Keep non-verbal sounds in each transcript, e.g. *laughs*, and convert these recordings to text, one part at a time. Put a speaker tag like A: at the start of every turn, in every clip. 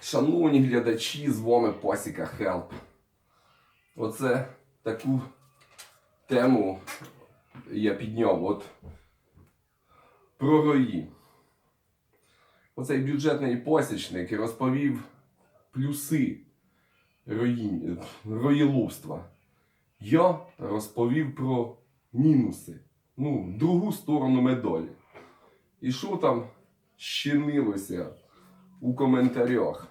A: Шановні глядачі, з вами Пасіка Хелп. Оце таку тему я підняв от про рої. Оцей бюджетний посічник розповів плюси рої, роїловства. Я розповів про мінуси. Ну, другу сторону медалі. І що там щинилося у коментарях?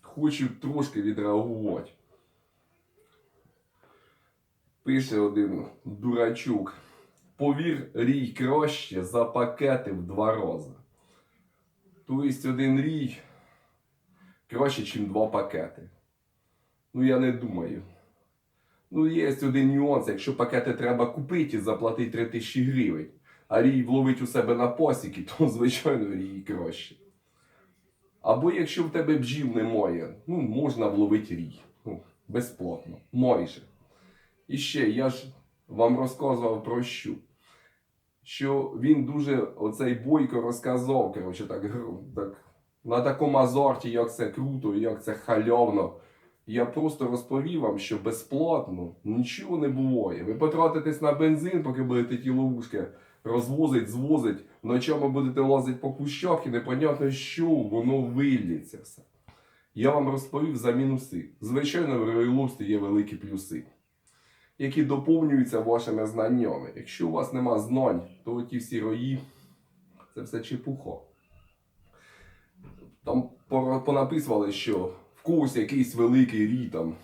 A: Хочу трошки відреагувати. Пише один дурачок. Повір, рій краще за пакети в два рази. Тобто один рій краще, ніж два пакети. Ну, я не думаю. Ну, є один нюанс, якщо пакети треба купити і заплатити 3 тисячі гривень, а рій вловить у себе на посіки, то, *laughs* звичайно, рій краще. Або якщо в тебе бджіл немає, ну, можна вловити рій. Ну, безплатно. Майже. І ще я ж вам розказував про що. Що він дуже оцей бойко розказав, коротше, так, так на такому азарті, як це круто, як це хальовно. Я просто розповів вам, що безплатно нічого не буває. Ви потратитесь на бензин, поки будете ті ловушки розвозить, звозить, ночами будете лазити по кущах і непонятно, що воно виліться все. Я вам розповів за мінуси. Звичайно, в роїловстві є великі плюси, які доповнюються вашими знаннями. Якщо у вас нема знань, то ті всі рої це все чепуха. Там понаписували, що в когось якийсь великий рій там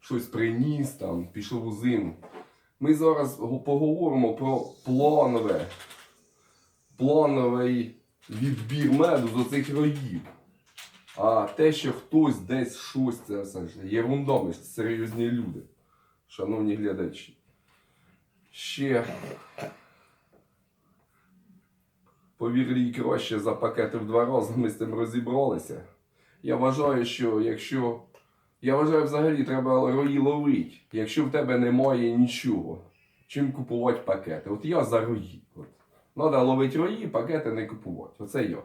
A: щось приніс, там, пішов у зиму. Ми зараз поговоримо про планове, плановий відбір меду з оцих роїв. А те, що хтось десь щось, це все ж ми серйозні люди, шановні глядачі. Ще повір їй краще за пакети в два рази, ми з цим розібралися. Я вважаю, що якщо. Я вважаю, взагалі треба рої ловити, якщо в тебе немає нічого. Чим купувати пакети? От я за рої. От. Треба ловити рої, пакети не купувати. Оце я.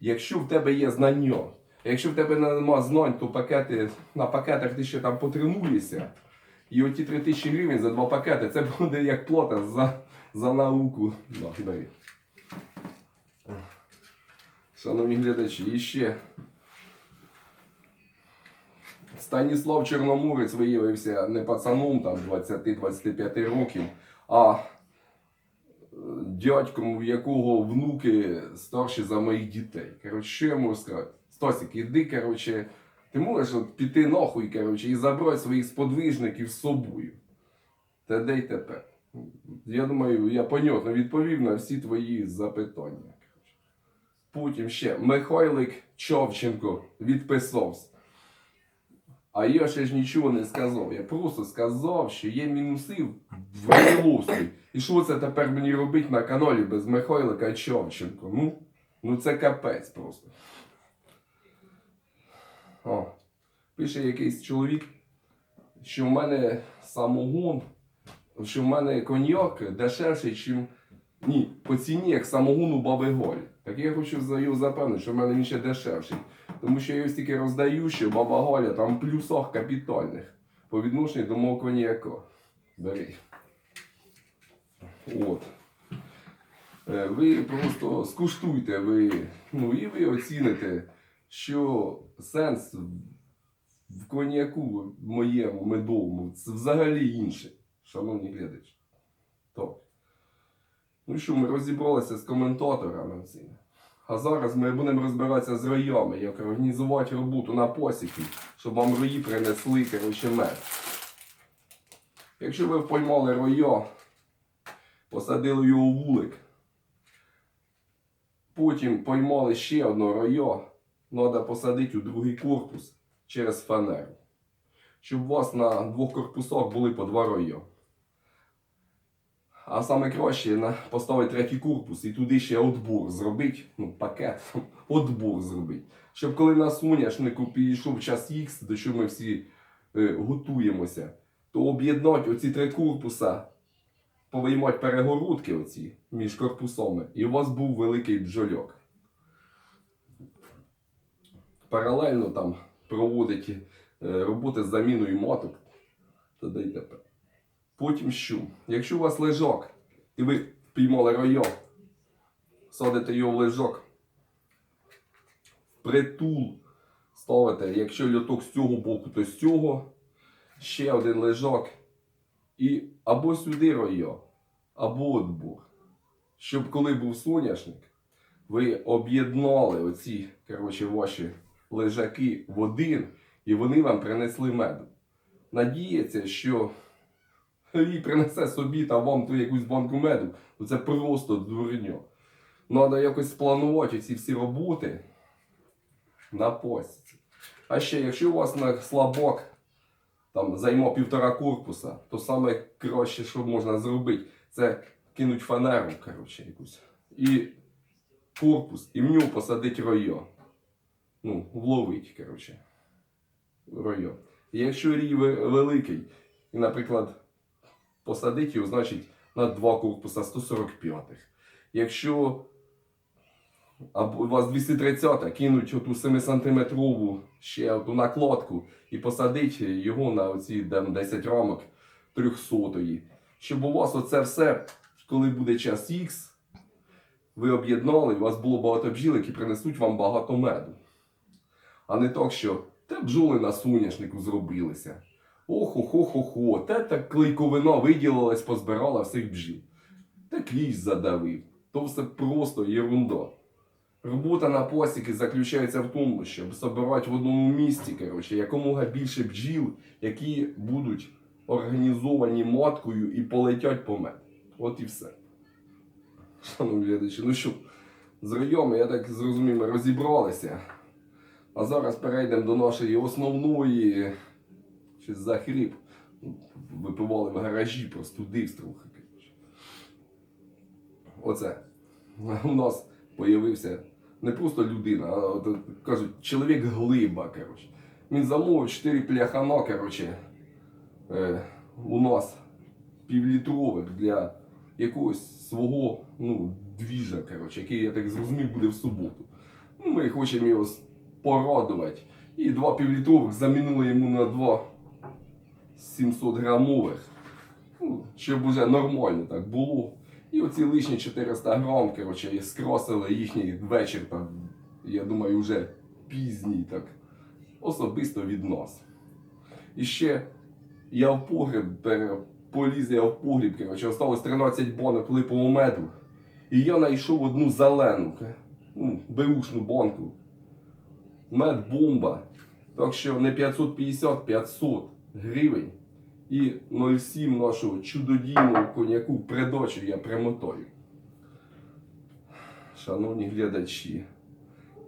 A: Якщо в тебе є знання, якщо в тебе нема знань, то пакети, на пакетах ти ще там потренуєшся. І оті 3 тисячі гривень за два пакети, це буде як плата за, за науку. На. Шановні глядачі, і ще. Станіслав Чорноморець виявився не пацаном там 20-25 років, а е, дядьком, в якого внуки старші за моїх дітей. Коротше, що я можу сказати? Стасік, іди, коротше, ти можеш от піти нахуй, коротше, і забрати своїх сподвижників з собою. Та де й тепер? Я думаю, я понятно відповів на всі твої запитання. Потім ще Михайлик Човченко відписався. А я ще ж нічого не сказав. Я просто сказав, що є мінуси в Риловстві. І що це тепер мені робити на каналі без Михайлика Човченко? Ну, ну це капець просто. О, пише якийсь чоловік, що в мене самогон, що в мене коньяк дешевший, ніж ні, по ціні як самогон у баби Голі. Так я хочу запевнити, що в мене він ще дешевший. Тому що я його стільки роздаю, що баба Галя там в плюсах капітальних по відношенню до мого коньяка. Бери. От. Е, Ви просто скуштуйте, ви, ну і ви оціните, що сенс в коньяку моєму медовому це взагалі інший, шановні глядачі. Так. Ну що, ми розібралися з коментаторами. А зараз ми будемо розбиратися з роями, як організувати роботу на посіки, щоб вам рої принесли коротше, мед. Якщо ви поймали роя, посадили його у вулик, потім поймали ще одного роя, треба посадити у другий корпус через фанеру. Щоб у вас на двох корпусах були по два роя. А саме краще поставити третій корпус і туди ще отбор зробити, ну, пакет, *laughs* отбор зробити. Щоб коли на соняшнику підійшов час Х, до чого ми всі е, готуємося, то об'єднати оці три корпуса, повиймати перегородки оці між корпусами, і у вас був великий бджольок. паралельно там проводите е, роботи з заміною моток, то дайте п. Потім що? Якщо у вас лежок, і ви впіймали ройок, садите його в лежок, притул ставите, якщо льоток з цього боку, то з цього, ще один лежок, і або сюди ройо, або отбур. Щоб коли був соняшник, ви об'єднали оці коротше, ваші лежаки в один, і вони вам принесли меду. Надіється, що рій принесе собі та вам ту якусь банку меду, ну це просто дурньо. Треба якось спланувати ці всі роботи на посіці. А ще, якщо у вас на слабок там займо півтора корпуса, то саме краще, що можна зробити, це кинуть фанеру, коротше, якусь. І корпус, і в нього посадити ройо. Ну, вловить, коротше. Ройо. І якщо рій великий, і, наприклад, посадити його, значить, на два корпуса 145-х. Якщо у вас 230-та, кинуть оту 7 сантиметрову ще оту накладку і посадити його на оці 10 рамок 300-ї. Щоб у вас оце все, коли буде час Х, ви об'єднали, у вас було багато бджіл, які принесуть вам багато меду. А не так, що те бджоли на соняшнику зробилися. Охо-хо-хо-хо, те так клейковина виділилась, позбирала всіх бджіл. Та кліщ задавив. То все просто єрунда. Робота на посіки заключається в тому, щоб збирати в одному місці коротше, якомога більше бджіл, які будуть організовані маткою і полетять по мед. От і все. Шановні глядачі, ну що, з райоми, я так зрозумів, розібралися. А зараз перейдемо до нашої основної. Щось захріп. Випивали в гаражі, простудився трохи. Оце. У нас появився не просто людина, а кажуть, чоловік глиба. Коротше. Він замовив 4 пляхана, коротше, е, у нас півлітрових для якогось свого ну, двіжа, коротше, який, я так зрозумів, буде в суботу. Ну, ми хочемо його порадувати. І два півлітрових замінили йому на два 700 грамових. Ну, щоб уже нормально так було. І оці лишні 400 грам, коротше, скросили їхній вечір, там, я думаю, вже пізній так. Особисто від нас. І ще я в погреб пере- поліз я в погріб, коротше, осталось 13 банок липового меду. І я знайшов одну зелену, ну, беушну банку. Мед бомба. Так що не 550, 500 гривень. І 0,7 нашого чудодійного коньяку в придачу я примотаю. Шановні глядачі.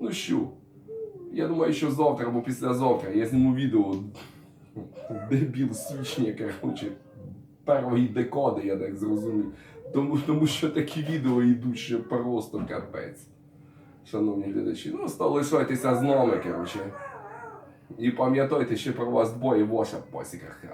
A: Ну що, я думаю, що завтра або післязавтра я зніму відео дебіл січня, коротше, першої декади, я так зрозумів. Тому, тому що такі відео йдуть, що просто капець. Шановні глядачі, ну лишайтеся з нами, коротше. І пам'ятайте, що про вас дбає ваша посіка храм.